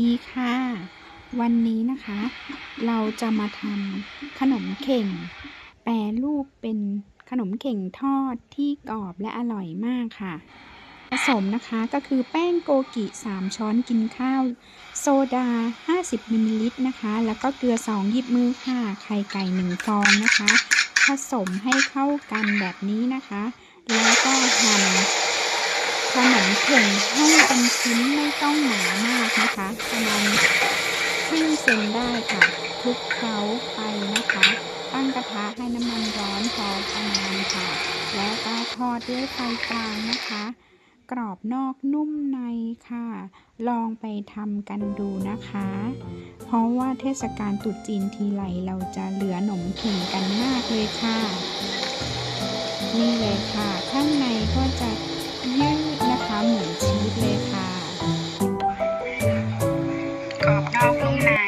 ดีค่ะ วันนี้นะคะ เราจะมาทำขนมเข่ง แปรรูปเป็นขนมเข่งทอดที่กรอบและอร่อยมากค่ะ ผสมนะคะก็คือแป้งโกกิ 3 ช้อนกินข้าว โซดา 50มิลลิลิตรนะคะ แล้วก็เกลือ 2 หยิบมือค่ะ ไข่ไก่ 1 ฟองนะคะ ผสมให้เข้ากันแบบนี้นะคะ แล้วก็หั่นขนมเข่งให้เป็นชิ้นไม่ต้องหนามากนะคะ ครึ่งเซนได้ค่ะคลุกเคล้าไปนะคะ ตั้งกระทะให้น้ำมันร้อนพอประมาณค่ะ แล้วก็ทอดด้วยไฟกลางนะคะ กรอบนอกนุ่มในค่ะ ลองไปทำกันดูนะคะ เพราะว่าเทศกาลตรุษจีนทีไรเราจะเหลือหนมเข่งกันมากเลยค่ะ นี่เลยค่ะ ข้างในก็จะยืดนะคะเหมือนชีสเลยค่ะ กรอบนอกนุ่มใน